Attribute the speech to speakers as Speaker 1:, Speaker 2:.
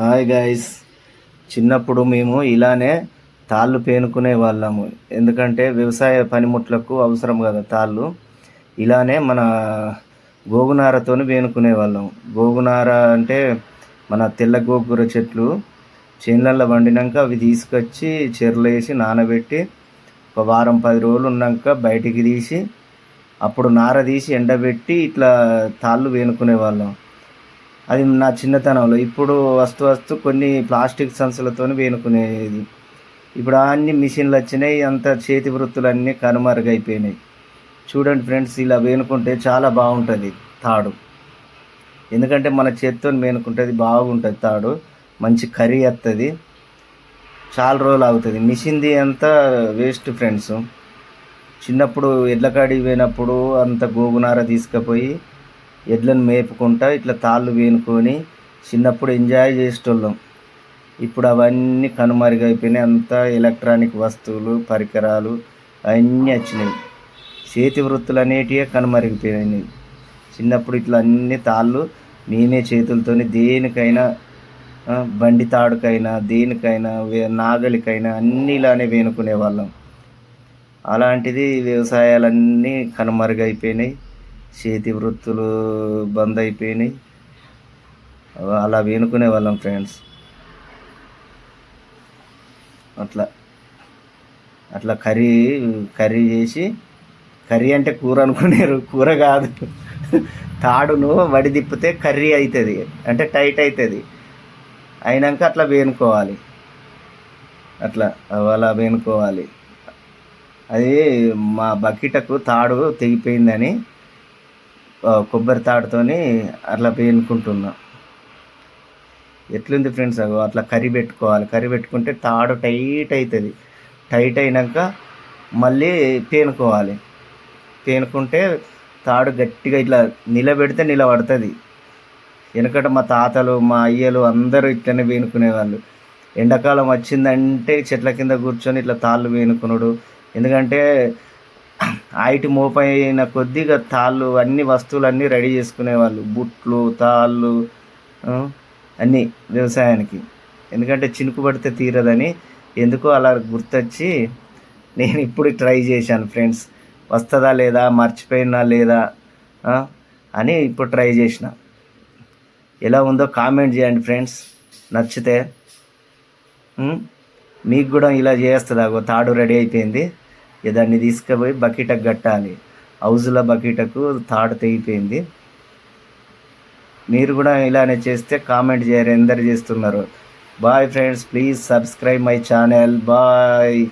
Speaker 1: Hi guys. చిన్నప్పుడు మేము ఇలానే తాళ్ళు పేనుకునే వాళ్ళము. ఎందుకంటే వ్యవసాయ పనిముట్లకు అవసరం కదా తాళ్ళు ఇలానే మన గోగునారతో వేనుకునే వాళ్ళం. గోగునార అంటే మన తెల్ల గోగుర చెట్లు. చేనులలో వండినాక అవి తీసుకొచ్చి చెర్లు వేసి నానబెట్టి ఒక వారం పది రోజులు ఉన్నాక బయటికి తీసి అప్పుడు నార తీసి ఎండబెట్టి ఇట్లా తాళ్ళు వేనుకునే వాళ్ళం. అది నా చిన్నతనంలో. ఇప్పుడు వస్తు వస్తు కొన్ని ప్లాస్టిక్ సంచులతో వేనుకునేది. ఇప్పుడు అన్ని మిషన్లు వచ్చినాయి అంత చేతి వృత్తులన్నీ కనుమరుగైపోయినాయి. చూడండి ఫ్రెండ్స్ ఇలా వేనుకుంటే చాలా బాగుంటుంది తాడు. ఎందుకంటే మన చేతితో వేనుకుంటే బాగుంటుంది తాడు. మంచి కర్రీ వస్తుంది చాలా రోజులు అవుతుంది. మిషన్ది అంతా వేస్ట్ ఫ్రెండ్స్. చిన్నప్పుడు ఎడ్లకాడి పోయినప్పుడు అంత గోగునార తీసుకుపోయి ఎడ్లను మేపుకుంటా ఇట్లా తాళ్ళు వేనుకొని చిన్నప్పుడు ఎంజాయ్ చేసేటోళ్ళం. ఇప్పుడు అవన్నీ కనుమరుగైపోయినాయి. అంతా ఎలక్ట్రానిక్ వస్తువులు పరికరాలు అవన్నీ వచ్చినాయి. చేతి వృత్తులు అనేటివే కనుమరిగిపోయినాయి. చిన్నప్పుడు ఇట్లా అన్ని తాళ్ళు మేమే చేతులతోని దేనికైనా బండి తాడుకైనా దేనికైనా వే- నాగలికైనా అన్నీ ఇలానే వేనుకునే వాళ్ళం అలాంటిది వ్యవసాయాలన్నీ కనుమరుగైపోయినాయి. చేతి వృత్తులు బంద్ అయిపోయినాయి. అలా వేనుకునే వాళ్ళం ఫ్రెండ్స్. అట్లా. అట్లా కర్రీ కర్రీ చేసి కర్రీ అంటే కూర అనుకునేరు. కూర కాదు. తాడును వడి తిప్పితే కర్రీ అవుతుంది అంటే టైట్ అవుతుంది అయినాక అట్లా వేనుకోవాలి. అట్లా అలా వేనుకోవాలి. అది మా బకిటకు తాడు తెగిపోయిందని కొబ్బరి తాడుతోని అట్లా పేనుకుంటున్నా. ఎట్లుంది ఫ్రెండ్స్ అగో అట్లా కర్రీ పెట్టుకోవాలి. కర్రీ పెట్టుకుంటే తాడు టైట్ అవుతుంది టైట్ అయినాక మళ్ళీ పేనుకోవాలి. పేనుకుంటే తాడు గట్టిగా ఇట్లా నిలబెడితే నిలబడుతుంది. వెనకట మా తాతలు మా అయ్యలు అందరూ ఇట్లనే వేనుకునేవాళ్ళు ఎండాకాలం వచ్చిందంటే చెట్ల కింద కూర్చొని ఇట్లా తాళ్ళు వేనుకునుడు ఎందుకంటే హైట్ మోపైన కొద్దిగా తాళ్ళు అన్ని వస్తువులు అన్నీ రెడీ చేసుకునేవాళ్ళు. బుట్లు తాళ్ళు అన్నీ వ్యవసాయానికి. ఎందుకంటే చినుకు పడితే తీరదని ఎందుకో అలా గుర్తొచ్చి నేను ఇప్పుడు ట్రై చేశాను ఫ్రెండ్స్. వస్తుందా లేదా మర్చిపోయినా లేదా అని ఇప్పుడు ట్రై చేసిన. ఎలా ఉందో కామెంట్ చేయండి ఫ్రెండ్స్. నచ్చితే మీకు కూడా ఇలా చేస్తుంది అగో తాడు రెడీ అయిపోయింది. దాన్ని తీసుకుపోయి బకెటకు కట్టాలి. హౌజుల బకెటకు తాడు తెగిపోయింది. మీరు కూడా ఇలానే చేస్తే కామెంట్ చేయరు ఎందరు చేస్తున్నారు. Bye friends please subscribe my channel. Bye.